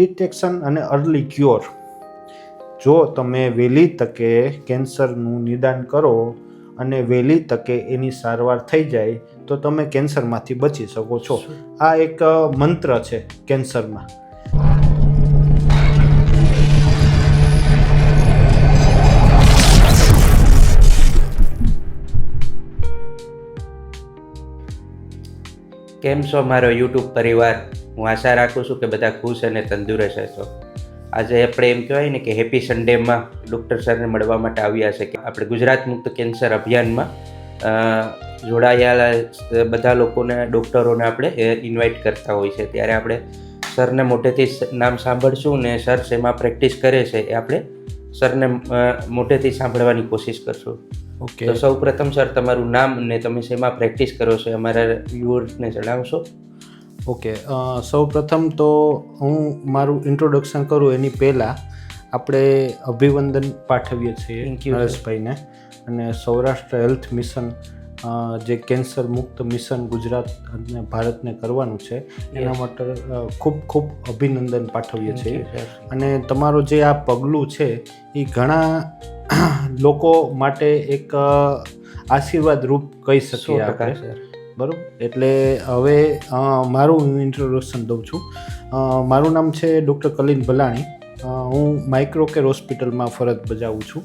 Detection અને early cure. જો તમે વહેલી તકે કેન્સરનું નિદાન કરો અને વહેલી તકે એની સારવાર થઈ જાય, તો તમે કેન્સરમાંથી બચી શકો છો. આ એક મંત્ર છે કેન્સરમાં. કેમ છો મારો યુટ્યુબ પરિવાર? હું આશા રાખું છું કે બધા ખુશ અને તંદુરસ્ત હશો. આજે આપણે એમ કહેવાય ને કે હેપી સન્ડેમાં ડૉક્ટર સરને મળવા માટે આવ્યા છે કે આપણે ગુજરાત મુક્ત કેન્સર અભિયાનમાં જોડાયેલા બધા લોકોને, ડૉક્ટરોને આપણે ઇન્વાઇટ કરતા હોય છે. ત્યારે આપણે સરને મોટેથી નામ સાંભળશું ને સર શેમાં પ્રેક્ટિસ કરે છે એ આપણે સરને મોટેથી સાંભળવાની કોશિશ કરશો. ઓકે. તો સૌ પ્રથમ સર તમારું નામ ને તમે શેમાં પ્રેક્ટિસ કરો છો અમારા વ્યુઅર્સને જણાવશો. ઓકે. સૌ પ્રથમ તો હું મારું ઇન્ટ્રોડક્શન કરું એની પહેલાં આપણે અભિવંદન પાઠવીએ છીએ. નરેશભાઈને. અને સૌરાષ્ટ્ર હેલ્થ મિશન જે કેન્સર મુક્ત મિશન ગુજરાત અને ભારતને કરવાનું છે એના માટે ખૂબ ખૂબ અભિનંદન પાઠવીએ છીએ. અને તમારો જે આ પગલું છે એ ઘણા લોકો માટે એક આશીર્વાદ રૂપ કહી શકીએ આપણે. બરાબર? એટલે હવે મારું હું ઇન્ટ્રોડક્શન દઉં છું. મારું નામ છે ડૉક્ટર કલીન ભલાણી. હું માઇક્રો કેર હોસ્પિટલમાં ફરજ બજાવું છું.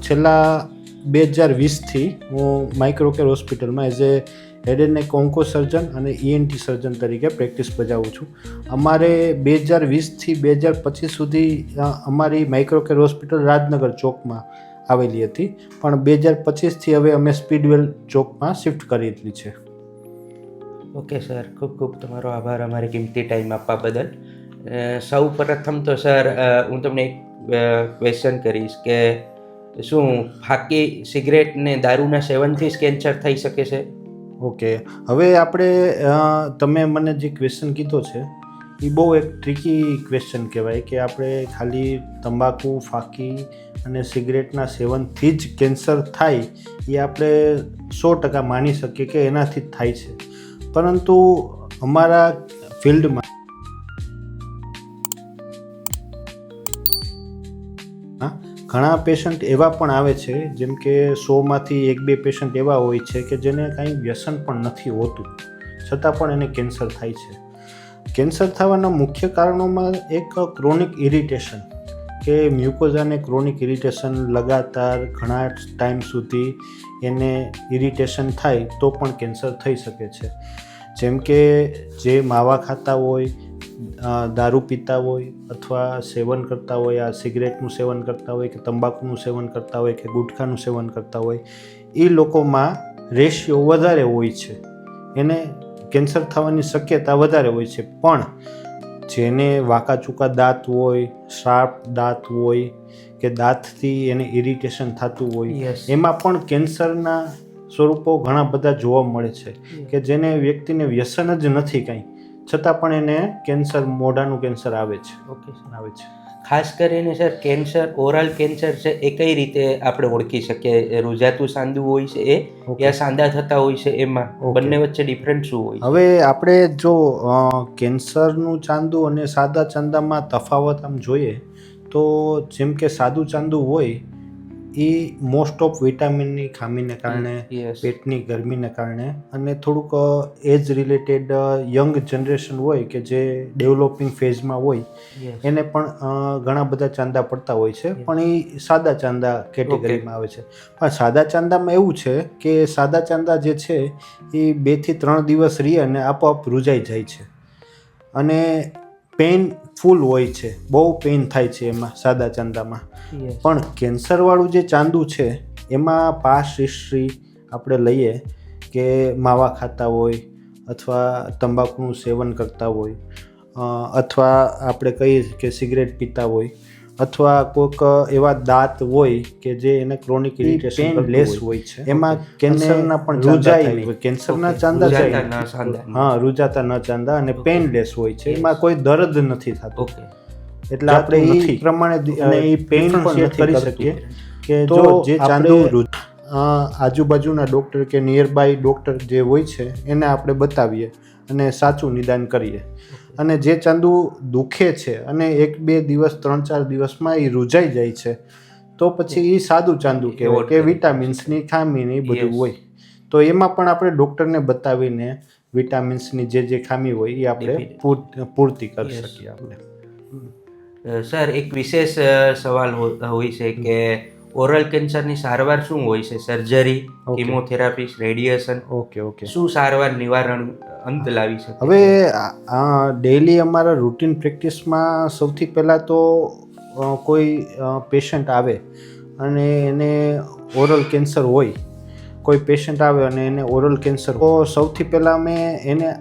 છેલ્લા બે હજાર વીસથી હું માઇક્રો કેર હોસ્પિટલમાં as a head and neck onco surgeon અને ઈએનટી સર્જન તરીકે પ્રેક્ટિસ બજાવું છું. અમારે બે હજાર વીસથી બે હજાર પચીસ સુધી અમારી માઇક્રોકેર હોસ્પિટલ રાજનગર ચોકમાં આવેલી હતી. પણ બે હજાર પચીસથી હવે અમે સ્પીડવેલ ચોકમાં શિફ્ટ કરેલી છે. ઓકે સર ખૂબ ખૂબ તમારો આભાર અમારી કિંમતી ટાઈમ આપવા બદલ. સૌ પ્રથમ તો સર હું તમને એક ક્વેશ્ચન કરીશ કે શું, ફાકી સિગરેટ ને દારૂના સેવનથી જ કેન્સર થઈ શકે છે? ઓકે. હવે આપણે તમે મને જે ક્વેશ્ચન કીધો છે એ બહુ એક ટ્રીકી ક્વેશ્ચન કહેવાય કે આપણે ખાલી તંબાકુ, ફાકી અને સિગરેટના સેવનથી જ કેન્સર થાય એ આપણે સો ટકા માની શકીએ કે એનાથી જ થાય છે. પરંતુ અમારા ફિલ્ડમાં ઘણા પેશન્ટ એવા પણ આવે છે, જેમ કે સોમાંથી એક બે પેશન્ટ એવા હોય છે કે જેને કાંઈ વ્યસન પણ નથી હોતું. છતાં પણ એને કેન્સર થાય છે. કેન્સર થવાના મુખ્ય કારણોમાં એક ક્રોનિક ઇરિટેશન, કે મ્યુકોઝાને ક્રોનિક ઇરિટેશન લગાતાર ઘણા ટાઈમ સુધી એને ઇરિટેશન થાય તો પણ કેન્સર થઈ શકે છે. જેમ કે જે માવા ખાતા હોય દારૂ પીતા હોય અથવા સેવન કરતા હોય આ સિગરેટનું સેવન કરતા હોય કે તંબાકુનું સેવન કરતા હોય કે ગુટખાનું સેવન કરતા હોય એ લોકોમાં રેશિયો વધારે હોય છે. એને કેન્સર થવાની શક્યતા વધારે હોય છે. પણ જેને વાંકા ચૂકા દાંત હોય શાર્પ દાંત હોય કે દાંતથી એને ઇરિટેશન થતું હોય એમાં પણ કેન્સરના સ્વરૂપો ઘણા બધા જોવા મળે છે કે જેને વ્યક્તિને વ્યસન જ નથી કાંઈ. છતાં પણ એને કેન્સર મોઢાનું કેન્સર આવે છે. ઓકે આવે છે ખાસ કરીને સર કેન્સર ઓરલ કેન્સર છે એ કઈ રીતે આપણે ઓળખી શકીએ? એ રૂજાતું સાંદું હોય છે એ. યા સાંદા થતા હોય છે એમાં? બંને વચ્ચે ડિફરન્ટ શું હોય હવે આપણે જો કેન્સરનું ચાંદુ અને સાદા ચાંદામાં તફાવત આમ જોઈએ તો જેમ કે સાદું ચાંદું હોય એ મોસ્ટ ઓફ વિટામિનની ખામીને કારણે પેટની ગરમીને કારણે અને થોડુંક એજ રિલેટેડ યંગ જનરેશન હોય કે જે ડેવલપિંગ ફેઝમાં હોય એને પણ ઘણા બધા ચાંદા પડતા હોય છે. પણ એ સાદા ચાંદા કેટેગરીમાં આવે છે. પણ સાદા ચાંદામાં એવું છે કે સાદા ચાંદા જે છે એ બેથી ત્રણ દિવસ રહી અને આપોઆપ રૂજાઈ જાય છે. અને પેઇન ફૂલ હોય છે. બહુ પેન થાય છે એમાં સાદા ચાંદામાં. પણ કેન્સરવાળું જે ચાંદુ છે એમાં પાસ્ટ હિસ્ટ્રી આપણે લઈએ કે માવા ખાતા હોય અથવા તંબાકુનું સેવન કરતા હોય અથવા આપણે કહીએ કે સિગરેટ પીતા હોય અથવા કોઈક એવા દાંત હોય કે જે એને ક્રોનિક ઇરિટેશન લેસ હોય. છે. એમાં કેન્સરના પણ રૂજાય નહીં. કેન્સરના ચાંદા જાય હા રૂજાતા ન ચાંદા અને પેન લેસ હોય છે. એમાં કોઈ દર્દ નથી થતો. એટલે આપણે એ પ્રમાણે અને એ પેન પણ કરી શકીએ. કે જો જે ચાંદુ આજુબાજુના ડૉક્ટર કે નિયર બાય ડૉક્ટર જે હોય છે એને આપણે બતાવીએ અને સાચું નિદાન કરીએ. અને જે ચાંદુ દુખે છે અને એક બે દિવસ ત્રણ ચાર દિવસમાં એ રૂજાઈ જાય છે તો પછી એ સાદું ચાંદુ કહેવાય કે વિટામિન્સની ખામી ને એ બધું હોય. તો એમાં પણ આપણે ડૉક્ટરને બતાવીને વિટામિન્સની જે જે ખામી હોય એ આપણે પૂર- પૂર્તિ કરી શકીએ આપણે. સર એક વિશેષ સવાલ હોય છે કે ઓરલ કેન્સરની સારવાર શું હોય છે? Surgery. Chemotherapy radiation okay okay શું સારવાર નિવારણ અંત લાવી શકે હવે ડેઈલી અમારા રૂટીન પ્રેક્ટિસમાં સૌથી પહેલાં તો કોઈ પેશન્ટ આવે અને એને ઓરલ કેન્સર હોય કોઈ પેશન્ટ આવે અને એને ઓરલ કેન્સર તો સૌથી પહેલાં અમે એને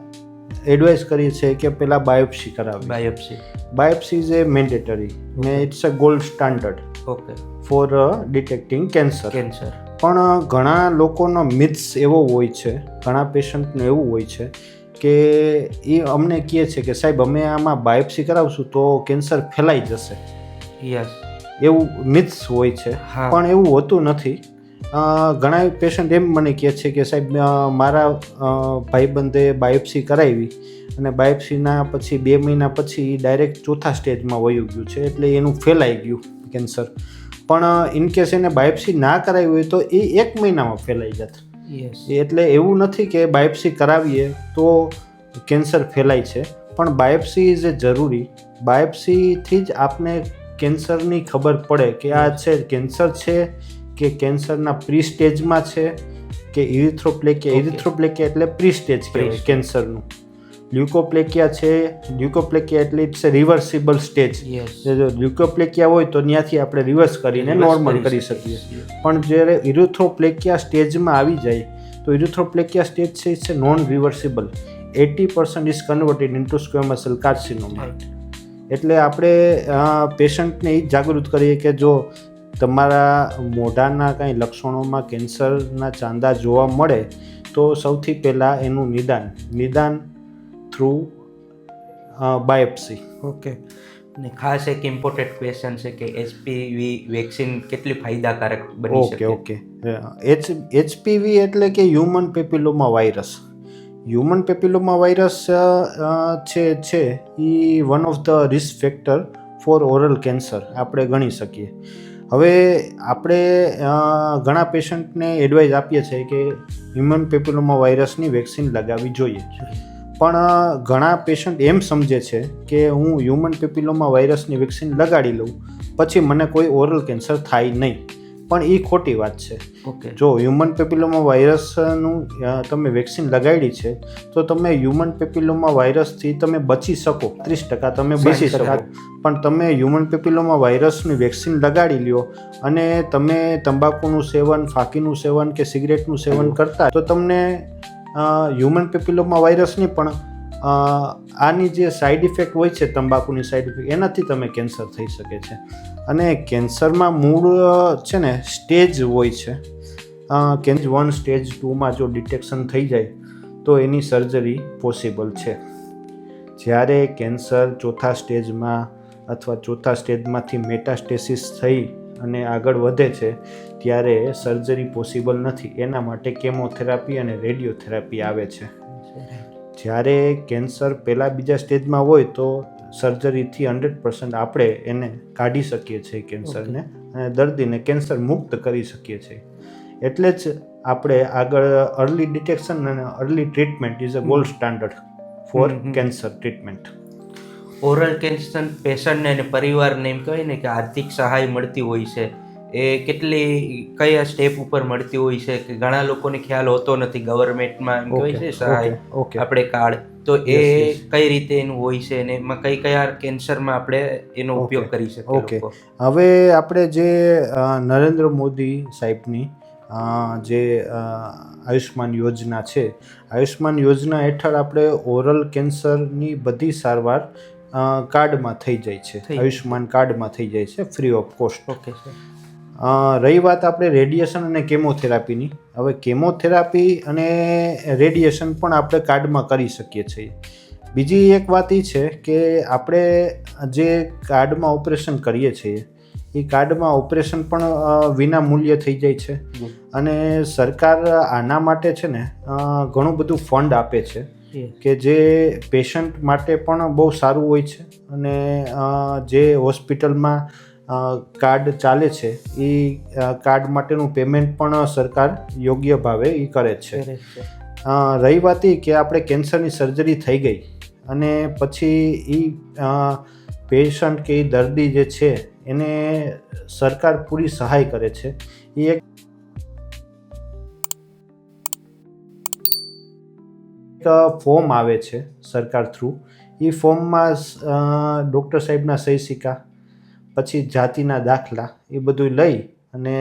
એડવાઇસ કરીએ છીએ કે પહેલાં બાયોપ્સી કરાવી. Biopsy biopsy is a mandatory ને it's a gold standard okay for detecting cancer cancer પણ ઘણા લોકોનો મિથ્સ એવો હોય છે ઘણા પેશન્ટને એવું હોય છે કે એ અમને કહે છે કે સાહેબ અમે આમાં બાયોપ્સી કરાવશું તો કેન્સર ફેલાઈ જશે. યસ એવું મિથ્સ હોય છે. પણ એવું હોતું નથી. ઘણા પેશન્ટ એમ મને કહે છે કે સાહેબ મારા ભાઈબંધે બાયોપ્સી કરાવી અને બાયોપ્સીના પછી બે મહિના પછી ડાયરેક્ટ ચોથા સ્ટેજમાં વયું ગયું છે એટલે એનું ફેલાઈ ગયું. કેન્સર. પણ ઇન કેસ એને બાયોપ્સી ના કરાવી હોય તો એ એક મહિનામાં ફેલાઈ જત. એટલે એવું નથી કે બાયોપ્સી કરાવીએ તો કેન્સર ફેલાય છે. પણ બાયોપ્સી ઇઝ એ જરૂરી. બાયોપ્સીથી જ આપને કેન્સરની ખબર પડે કે આ છે કેન્સર છે કે કેન્સરના પ્રી સ્ટેજમાં છે કે ઇરિથ્રોપ્લેકિયા. ઇરિથ્રોપ્લેકિયા એટલે પ્રી સ્ટેજ કહેવાય કેન્સરનું. લ્યુકોપ્લેકિયા છે લ્યુકોપ્લેકિયા એટલે ઇટ્સ રિવર્સિબલ સ્ટેજ જો લ્યુકોપ્લેકિયા હોય તો ત્યાંથી આપણે રિવર્સ કરીને નોર્મલ કરી શકીએ પણ જ્યારે ઇરુથ્રોપ્લેકિયા સ્ટેજમાં આવી જાય તો ઇરુથ્રોપ્લેકિયા સ્ટેજ છે it's non reversible eighty percent is converted into squamous cell carcinoma એટલે આપણે પેશન્ટને એ જ જાગૃત કરીએ કે જો તમારા મોઢાના કાંઈ લક્ષણોમાં કેન્સરના ચાંદા જોવા મળે તો સૌથી પહેલાં એનું નિદાન. નિદાન થ્રુ બાયોપ્સી ઓકે ને ખાસ એક ઇમ્પોર્ટેન્ટ ક્વેશ્ચન છે કે એચપીવી વેક્સિન કેટલી ફાયદાકારક બની ઓકે શકે? ઓકે એચ એચપીવી એટલે કે human papilloma virus human papilloma virus છે છે એ one of the risk factor for oral cancer આપણે ગણી શકીએ. હવે આપણે ઘણા પેશન્ટને એડવાઇસ આપીએ છીએ કે હ્યુમન પેપિલોમા વાયરસની વેક્સિન લગાવવી જોઈએ. પણ ઘણા પેશન્ટ એમ સમજે છે કે હું હ્યુમન પેપિલોમાં વાયરસની વેક્સિન લગાડી લઉં પછી મને કોઈ ઓરલ કેન્સર થાય નહીં. પણ એ ખોટી વાત છે. ઓકે. જો હ્યુમન પેપિલોમાં વાયરસનું તમે વેક્સિન લગાડી છે તો તમે હ્યુમન પેપિલોમાં વાયરસથી તમે બચી શકો. ત્રીસ ટકા તમે બચી શકો. પણ તમે હ્યુમન પેપિલોમાં વાયરસની વેક્સિન લગાડી લ્યો અને તમે તંબાકુનું સેવન ફાકીનું સેવન કે સિગરેટનું સેવન કરતા તો તમને હ્યુમન પેપિલોમા વાયરસની પણ આની જે સાઈડ ઇફેક્ટ હોય છે, તંબાકુની સાઇડ ઇફેક્ટ એનાથી તમે કેન્સર થઈ શકે છે. અને કેન્સરમાં મૂળ છે ને સ્ટેજ હોય છે. કેન્સ વન સ્ટેજ ટુમાં જો ડિટેક્શન થઈ જાય, તો એની સર્જરી પોસિબલ છે. જ્યારે કેન્સર ચોથા સ્ટેજમાં અથવા ચોથા સ્ટેજમાંથી મેટાસ્ટેસિસ થઈ અને આગળ વધે છે ત્યારે સર્જરી પોસિબલ નથી. એના માટે કેમોથેરાપી અને રેડિયોથેરાપી આવે છે. જ્યારે કેન્સર પહેલાં બીજા સ્ટેજમાં હોય તો સર્જરીથી હંડ્રેડ પર્સન્ટ આપણે એને કાઢી શકીએ છીએ કેન્સરને અને દર્દીને કેન્સર મુક્ત કરી શકીએ છીએ. એટલે જ આપણે આગળ અર્લી ડિટેક્શન અને early treatment is a gold standard for. Cancer treatment oral cancer પેશન્ટને અને પરિવારને એમ કહીએ ને કે આર્થિક સહાય મળતી હોય છે. એ કેટલી કયા સ્ટેપ ઉપર મળતી હોય છે કે ઘણા લોકોને ખ્યાલ હોતો નથી ગવર્મેન્ટમાં એમ કહેવાય છે સહાય આપણે કાર્ડ તો એ. કઈ રીતે એનું હોય છે અને એમાં કઈ કયા કેન્સરમાં આપણે એનો ઉપયોગ કરી શકીએ ઓકે હવે આપણે જે નરેન્દ્ર મોદી સાહેબની જે આયુષ્માન યોજના છે આયુષ્માન યોજના હેઠળ આપણે ઓરલ કેન્સરની બધી સારવાર કાર્ડમાં થઈ જાય છે. આયુષ્માન કાર્ડમાં થઈ જાય છે free of cost okay sir રહી વાત આપણે રેડિયેશન અને કેમોથેરાપીની. હવે કેમોથેરાપી અને રેડિયેશન પણ આપણે કાર્ડમાં કરી શકીએ છીએ. બીજી એક વાત એ છે કે આપણે જે કાર્ડમાં ઓપરેશન કરીએ છીએ એ કાર્ડમાં ઓપરેશન પણ વિના મૂલ્ય થઈ જાય છે. અને સરકાર આના માટે છે ને ઘણું બધું ફંડ આપે છે કે જે પેશન્ટ માટે પણ બહુ સારું હોય છે. અને જે હોસ્પિટલમાં કાર્ડ ચાલે છે એ કાર્ડ માટેનું પેમેન્ટ પણ સરકાર યોગ્ય ભાવે એ કરે છે. રહી વાત કે આપણે કેન્સરની સર્જરી થઈ ગઈ અને પછી એ પેશન્ટ કે એ દર્દી જે છે એને સરકાર પૂરી સહાય કરે છે. એ એક એક ફોર્મ આવે છે સરકાર થ્રુ. એ ફોર્મમાં ડૉક્ટર સાહેબના સહી સિક્કા પછી જાતિના દાખલા એ બધું લઈ અને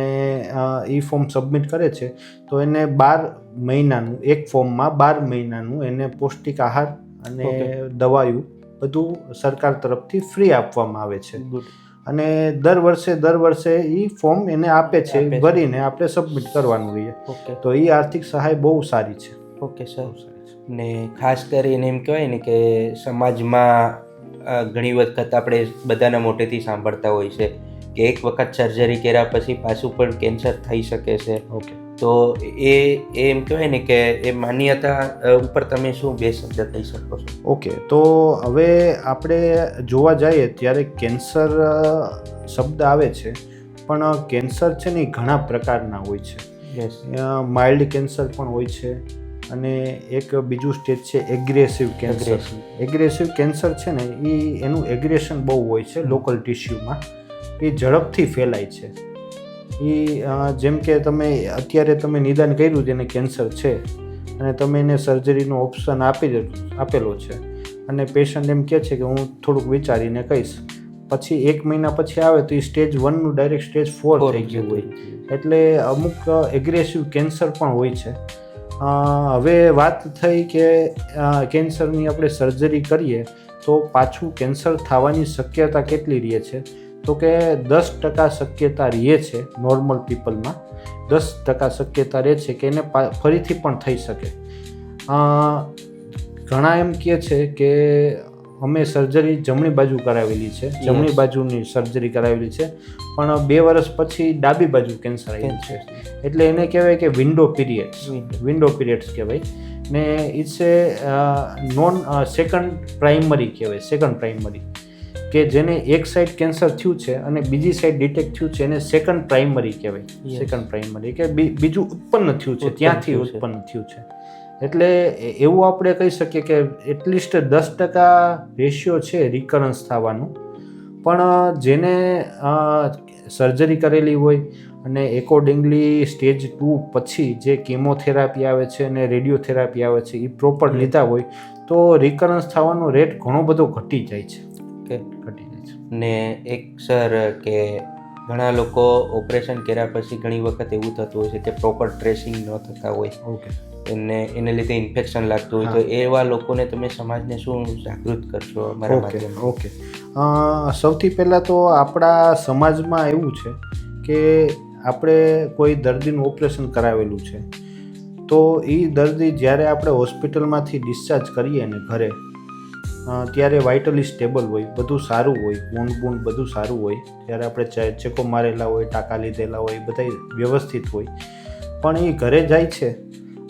એ ફોર્મ સબમિટ કરે છે. તો એને બાર મહિનાનું એક ફોર્મમાં બાર મહિનાનું એને પૌષ્ટિક આહાર અને. દવાયું બધું સરકાર તરફથી ફ્રી આપવામાં આવે છે. અને દર વર્ષે દર વર્ષે એ ફોર્મ એને આપે છે ભરીને આપણે સબમિટ કરવાનું રહીએ. ઓકે તો એ આર્થિક સહાય બહુ સારી છે. ઓકે સર ને ખાસ કરીને એમ કહેવાય ને કે સમાજમાં ઘણી વખત આપણે બધાના મોટેથી સાંભળતા હોય છે કે એક વખત સર્જરી કર્યા પછી પાછું પણ કેન્સર થઈ શકે છે. ઓકે તો એ એમ કહેવાય ને કે એ માન્યતા ઉપર તમે શું બે શબ્દ કહી શકો છો? ઓકે તો હવે આપણે જોવા જઈએ ત્યારે કેન્સર શબ્દ આવે છે પણ કેન્સર છે ને એ ઘણા પ્રકારના હોય છે. માઇલ્ડ કેન્સર પણ હોય છે અને એક બીજું સ્ટેજ છે એગ્રેસિવ કેન્સર એગ્રેસિવ કેન્સર છે ને એ એનું એગ્રેશન બહુ હોય છે લોકલ ટિશ્યુમાં એ ઝડપથી ફેલાય છે. એ જેમ કે તમે અત્યારે તમે નિદાન કર્યું જેને કેન્સર છે અને તમે એને સર્જરીનો ઓપ્શન આપી આપેલો છે. અને પેશન્ટ એમ કહે છે કે હું થોડુંક વિચારીને કહીશ. પછી એક મહિના પછી આવે તો એ સ્ટેજ વનનું ડાયરેક્ટ સ્ટેજ ફોર થઈ ગયું હોય. એટલે અમુક એગ્રેસિવ કેન્સર પણ હોય છે. હવે વાત થઈ કે કેન્સરની આપણે સર્જરી કરીએ તો પાછું કેન્સર થવાની શક્યતા કેટલી રહે છે? તો કે દસ ટકા શક્યતા રહે છે નોર્મલ પીપલમાં દસ ટકા શક્યતા રહે છે કે એને ફરીથી પણ થઈ શકે. ઘણા એમ કહે છે કે અમે સર્જરી જમણી બાજુ કરાવેલી છે. જમણી બાજુની સર્જરી કરાવેલી છે. પણ બે વર્ષ પછી ડાબી બાજુ કેન્સર આવ્યું છે. એટલે એને કહેવાય કે વિન્ડો પીરિયડ્સ. વિન્ડો પીરિયડ્સ કહેવાય. ને it's a non second primary કહેવાય સેકન્ડ પ્રાઇમરી કે જેને એક સાઈડ કેન્સર થયું છે અને બીજી સાઈડ ડિટેક્ટ થયું છે એને સેકન્ડ પ્રાઇમરી કહેવાય. સેકન્ડ પ્રાઇમરી કે બીજું ઉત્પન્ન થયું છે ત્યાંથી ઉત્પન્ન થયું છે. એટલે એવું આપણે કહી શકીએ કે એટલીસ્ટ દસ ટકા રેશિયો છે રિકરન્સ થવાનું. પણ જેને સર્જરી કરેલી હોય અને એકોર્ડિંગલી સ્ટેજ ટુ પછી જે કેમોથેરાપી આવે છે અને રેડિયોથેરાપી આવે છે એ પ્રોપર લીધા હોય તો રિકરન્સ થવાનો રેટ ઘણો બધો ઘટી જાય છે. ઓકે. ઘટી જાય છે. ને એક સર કે ઘણા લોકો ઓપરેશન કર્યા પછી ઘણી વખત એવું થતું હોય છે કે પ્રોપર ટ્રેસિંગ ન થતા હોય. ઓકે. એને એને લીધે ઇન્ફેક્શન લાગતું હોય તો એવા લોકોને તમે સમાજને શું જાગૃત કરશો ઓકે ઓકે સૌથી પહેલાં તો આપણા સમાજમાં એવું છે કે આપણે કોઈ દર્દીનું ઓપરેશન કરાવેલું છે તો એ દર્દી જ્યારે આપણે હોસ્પિટલમાંથી ડિસ્ચાર્જ કરીએ ને ઘરે ત્યારે વાઇટલી સ્ટેબલ હોય બધું સારું હોય ઊંડ બૂંડ બધું સારું હોય ત્યારે આપણે ચે- ચેકો મારેલા હોય ટાંકા લીધેલા હોય બધા વ્યવસ્થિત હોય પણ એ ઘરે જાય છે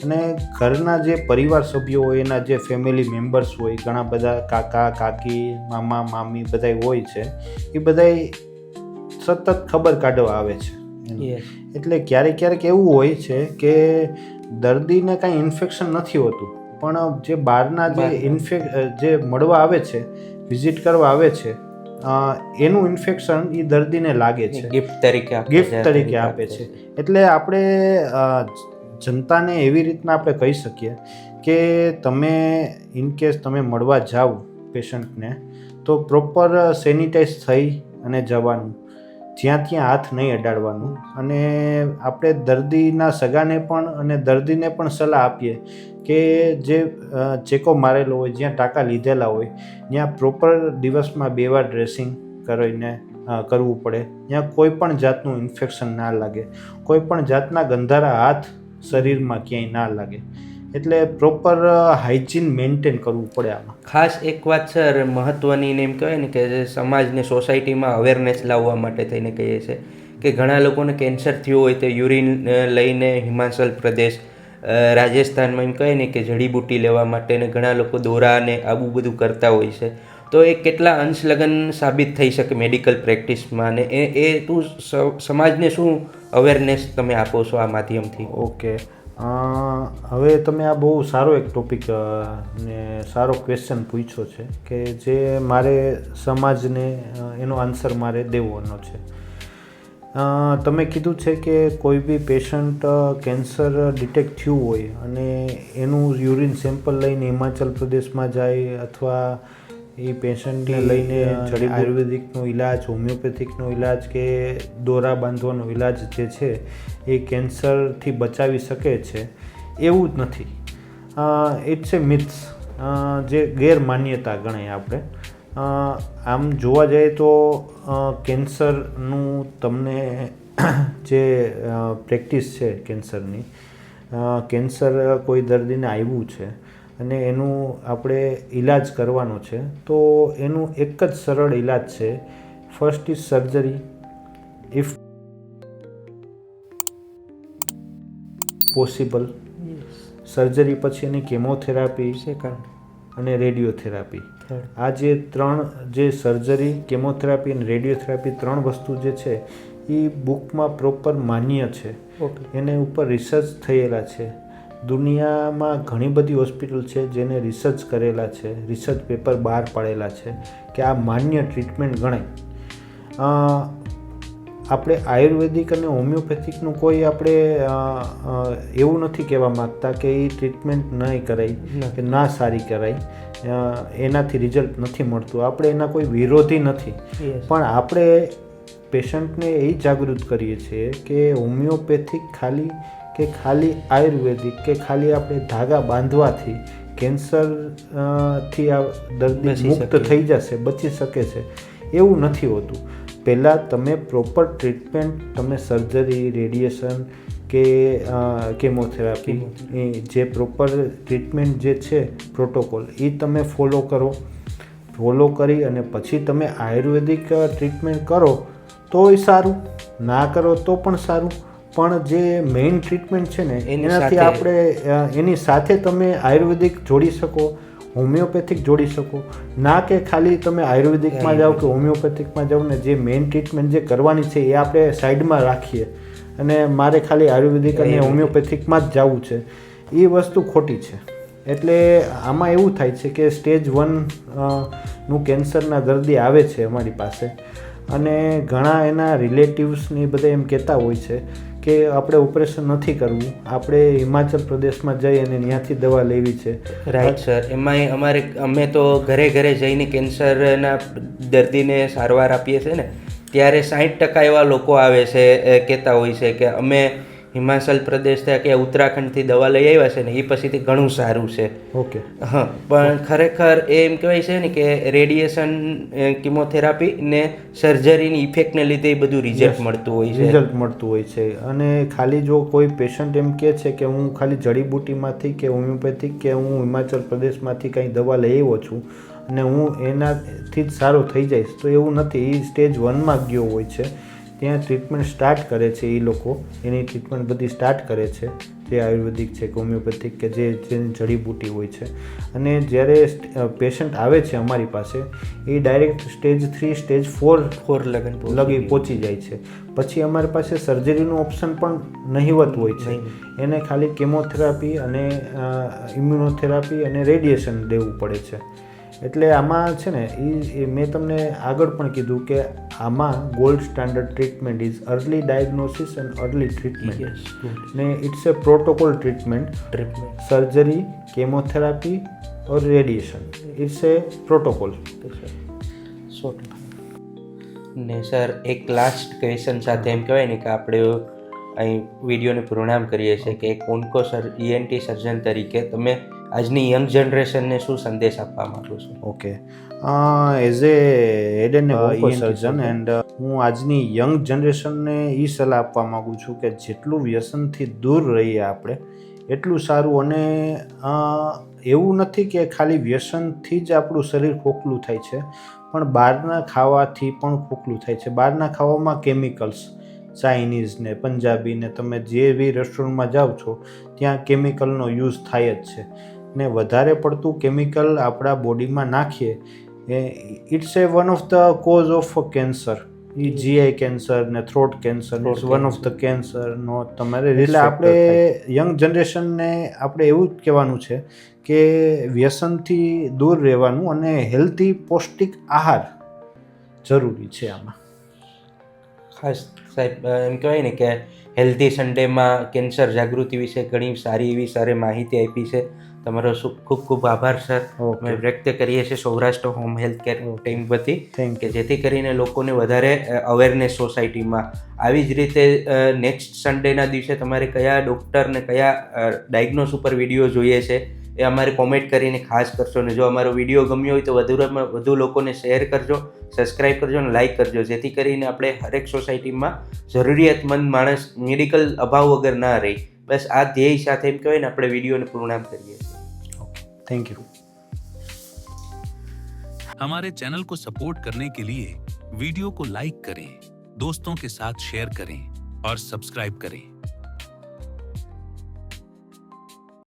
અને ઘરના જે પરિવાર સભ્યો હોય એના જે ફેમિલી મેમ્બર્સ હોય ઘણા બધા કાકા કાકી મામા મામી બધા હોય છે એ બધા સતત ખબર કાઢવા આવે છે. એટલે ક્યારેક ક્યારેક એવું હોય છે કે દર્દીને કાંઈ ઇન્ફેક્શન નથી હોતું પણ જે બહારના જે ઇન્ફેક જે મળવા આવે છે વિઝિટ કરવા આવે છે એનું ઇન્ફેક્શન એ દર્દીને લાગે છે. ગિફ્ટ તરીકે ગિફ્ટ તરીકે આપે છે. એટલે આપણે જનતાને એવી રીતના આપણે કહી શકીએ કે તમે ઇનકેસ તમે મળવા જાઓ પેશન્ટને તો પ્રોપર સેનિટાઈઝ થઈ અને જવાનું. જ્યાં ત્યાં હાથ નહીં અડાડવાનું. અને આપણે દર્દીના સગાને પણ અને દર્દીને પણ સલાહ આપીએ કે જે ચેકો મારેલો હોય, જ્યાં ટાંકા લીધેલા હોય, ત્યાં પ્રોપર દિવસમાં બે વાર ડ્રેસિંગ કરીને કરવું પડે. ત્યાં કોઈ પણ જાતનું ઇન્ફેક્શન ના લાગે. કોઈ પણ જાતના ગંધારા હાથ શરીરમાં ક્યાંય ના લાગે. એટલે પ્રોપર હાઇજીન મેન્ટેન કરવું પડે આમાં. ખાસ એક વાત સર, મહત્વની ને એમ કહેવાય ને કે સમાજને સોસાયટીમાં અવેરનેસ લાવવા માટે થઈને કહીએ છીએ કે ઘણા લોકોને કેન્સર થયું હોય તો યુરિન લઈને હિમાચલ પ્રદેશ રાજસ્થાનમાં એમ કહે ને કે જડીબુટ્ટી લેવા માટે ને ઘણા લોકો દોરા ને આવું બધું કરતા હોય છે. તો એ કેટલા અંશલગન સાબિત થઈ શકે મેડિકલ પ્રેક્ટિસમાં ને એ એ તું સમાજને શું અવેરનેસ તમે આપો છો આ માધ્યમથી? ઓકે હવે તમે આ બહુ સારો એક ટોપિક ને સારો ક્વેશ્ચન પૂછ્યો છે કે જે મારે સમાજને એનો આન્સર મારે દેવાનો છે. તમે કીધું છે કે કોઈ બી પેશન્ટ કેન્સર ડિટેક્ટ થયું હોય અને એનું યુરિન સેમ્પલ લઈને હિમાચલ પ્રદેશમાં જાય અથવા એ પેશન્ટને લઈને આયુર્વેદિકનો ઈલાજ હોમિયોપેથિકનો ઈલાજ કે દોરા બાંધવાનો ઈલાજ જે છે એ કેન્સરથી બચાવી શકે છે એવું જ નથી. It's a myths. જે ગેરમાન્યતા ગણાય આપણે. આમ જોવા જઈએ તો કેન્સરનું તમને જે પ્રેક્ટિસ છે કેન્સરની કેન્સર કોઈ દર્દીને આવ્યું છે અને એનું આપણે ઈલાજ કરવાનો છે તો એનું એક જ સરળ ઈલાજ છે. First is surgery if possible surgery પછી એની કેમોથેરાપી સેકન્ડ અને રેડિયોથેરાપી આ જે ત્રણ જે સર્જરી કેમોથેરાપી અને રેડિયોથેરાપી ત્રણ વસ્તુ જે છે એ બુકમાં પ્રોપર માન્ય છે. ઓકે એને ઉપર રિસર્ચ થયેલા છે. દુનિયામાં ઘણી બધી હોસ્પિટલ છે જેને રિસર્ચ કરેલા છે રિસર્ચ પેપર બહાર પાડેલા છે કે આ માન્ય ટ્રીટમેન્ટ ગણાય. આપણે આયુર્વેદિક અને હોમિયોપેથિકનું કોઈ આપણે એવું નથી કહેવા માગતા કે એ ટ્રીટમેન્ટ નહીં કરાય કે ના સારી કરાય. એનાથી રિઝલ્ટ નથી મળતું. આપણે એના કોઈ વિરોધી નથી. પણ આપણે પેશન્ટને એ જાગૃત કરીએ છીએ કે હોમિયોપેથિક ખાલી કે ખાલી આયુર્વેદિક કે ખાલી આપણે ધાગા બાંધવાથી કેન્સરથી આ દર્દી મુક્ત થઈ જશે બચી શકે છે એવું નથી હોતું. પહેલાં તમે પ્રોપર ટ્રીટમેન્ટ તમે સર્જરી રેડિયેશન કે કેમોથેરાપી એ જે પ્રોપર ટ્રીટમેન્ટ જે છે પ્રોટોકોલ એ તમે ફોલો કરો. ફોલો કરી અને પછી તમે આયુર્વેદિક ટ્રીટમેન્ટ કરો તોય સારું. ના કરો તો પણ સારું. પણ જે મેઇન ટ્રીટમેન્ટ છે ને એનાથી આપણે એની સાથે તમે આયુર્વેદિક જોડી શકો હોમિયોપેથિક જોડી શકો. ના કે ખાલી તમે આયુર્વેદિકમાં જાઓ કે હોમિયોપેથિકમાં જાઓ ને જે મેઇન ટ્રીટમેન્ટ જે કરવાની છે એ આપણે સાઈડમાં રાખીએ. અને મારે ખાલી આયુર્વેદિક અને હોમિયોપેથિકમાં જ જવું છે. એ વસ્તુ ખોટી છે. એટલે આમાં એવું થાય છે કે સ્ટેજ વનનું કેન્સરના દર્દી આવે છે અમારી પાસે. અને ઘણા એના રિલેટિવ્સને બધા એમ કહેતા હોય છે કે આપણે ઓપરેશન નથી કરવું. આપણે હિમાચલ પ્રદેશમાં જઈ અને ત્યાંથી દવા લેવી છે. રાઈટ સર એમાંય અમારે, અમે તો ઘરે ઘરે જઈને કેન્સરના દર્દીને સારવાર આપીએ છીએ ને. ત્યારે સાઠ ટકા એવા લોકો આવે છે કહેતા હોય છે કે અમે હિમાચલ પ્રદેશ થયા કે ઉત્તરાખંડથી દવા લઈ આવ્યા છે ને એ પછીથી ઘણું સારું છે. ઓકે. હા પણ ખરેખર એ એમ કહેવાય છે ને કે રેડિયેશન કિમોથેરાપી ને સર્જરીની ઇફેક્ટને લીધે એ બધું રિઝલ્ટ મળતું હોય છે. રિઝલ્ટ મળતું હોય છે. અને ખાલી જો કોઈ પેશન્ટ એમ કહે છે કે હું ખાલી જડીબુટીમાંથી કે હોમિયોપેથિક કે હું હિમાચલ પ્રદેશમાંથી કંઈ દવા લઈ આવ્યો છું અને હું એનાથી જ સારો થઈ જઈશ તો એવું નથી. એ સ્ટેજ વનમાં ગયો હોય છે. ત્યાં ટ્રીટમેન્ટ સ્ટાર્ટ કરે છે એ લોકો. એની ટ્રીટમેન્ટ બધી સ્ટાર્ટ કરે છે. જે આયુર્વેદિક છે કે હોમિયોપેથિક કે જે જેની જડીબૂટી હોય છે. અને જ્યારે પેશન્ટ આવે છે અમારી પાસે એ direct stage three stage four four લગન લગી પહોંચી જાય છે. પછી અમારી પાસે સર્જરીનું ઓપ્શન પણ નહિવત હોય છે. એને ખાલી કેમોથેરાપી અને ઇમ્યુનોથેરાપી અને રેડિયેશન દેવું પડે છે. એટલે આમાં છે ને એ મેં તમને આગળ પણ કીધું કે આમાં gold standard treatment is early diagnosis and early treatment ને it's a protocol treatment treatment surgery chemotherapy or radiation it's a protocol so ને સર એક લાસ્ટ ક્વેશ્ચન સાથે એમ કહેવાય ને કે આપણે અહીં વિડીયોને પ્રણામ કરીએ છીએ કે એક ઓન્કો સર ઈએનટી સર્જન તરીકે તમે આજની યંગ જનરેશનને શું સંદેશ આપવા માંગુ છું? Okay as a head and surgeon and હું આજની યંગ જનરેશનને એ સલાહ આપવા માગું છું કે જેટલું વ્યસનથી દૂર રહીએ આપણે એટલું સારું અને એવું નથી કે ખાલી વ્યસનથી જ આપણું શરીર ખોખલું થાય છે પણ બહારના ખાવાથી પણ ખોખલું થાય છે. બહારના ખાવામાં કેમિકલ્સ ચાઇનીઝ ને પંજાબી ને તમે જે બી રેસ્ટોરન્ટમાં જાઓ છો ત્યાં કેમિકલનો યુઝ થાય જ છે. ને વધારે પડતું કેમિકલ આપણા બોડીમાં નાખીએ એ it's a one of the cause of cancer A GI cancer ને throat cancer one of the the કેન્સરનો તમારે એટલે આપણે યંગ જનરેશનને આપણે એવું જ કહેવાનું છે કે વ્યસનથી દૂર રહેવાનું અને હેલ્ધી પૌષ્ટિક આહાર જરૂરી છે આમાં. ખાસ સાહેબ એમ કહેવાય ને કે હેલ્ધી સન્ડેમાં કેન્સર જાગૃતિ વિશે ઘણી સારી એવી સારી માહિતી આપી છે. તમારો ખૂબ ખૂબ આભાર સર. અમે વ્યક્ત કરીએ છીએ Saurashtra home health care team વતી કે જેથી કરીને લોકોને વધારે અવેરનેસ સોસાયટીમાં આવી જ રીતે નેક્સ્ટ સન્ડેના દિવસે તમારે કયા ડૉક્ટર ને કયા ડાયગ્નોસ ઉપર વીડિયો જોઈએ છે એ અમારે કોમેન્ટ કરીને ખાસ કરશો. ને જો અમારો વીડિયો ગમ્યો હોય તો વધુમાં વધુ લોકોને શેર કરજો સબસ્ક્રાઇબ કરજો અને લાઇક કરજો. જેથી કરીને આપણે હરેક સોસાયટીમાં જરૂરિયાતમંદ માણસ મેડિકલ અભાવ વગર ના રહી. બસ આ ધ્યેય સાથે એમ કહેવાય ને આપણે વિડીયોને પૂર્ણામ કરીએ છીએ ઓકે થેન્ક યુ हमारे चैनल को सपोर्ट करने के लिए वीडियो को लाइक करें दोस्तों के साथ शेयर करें और सब्सक्राइब करें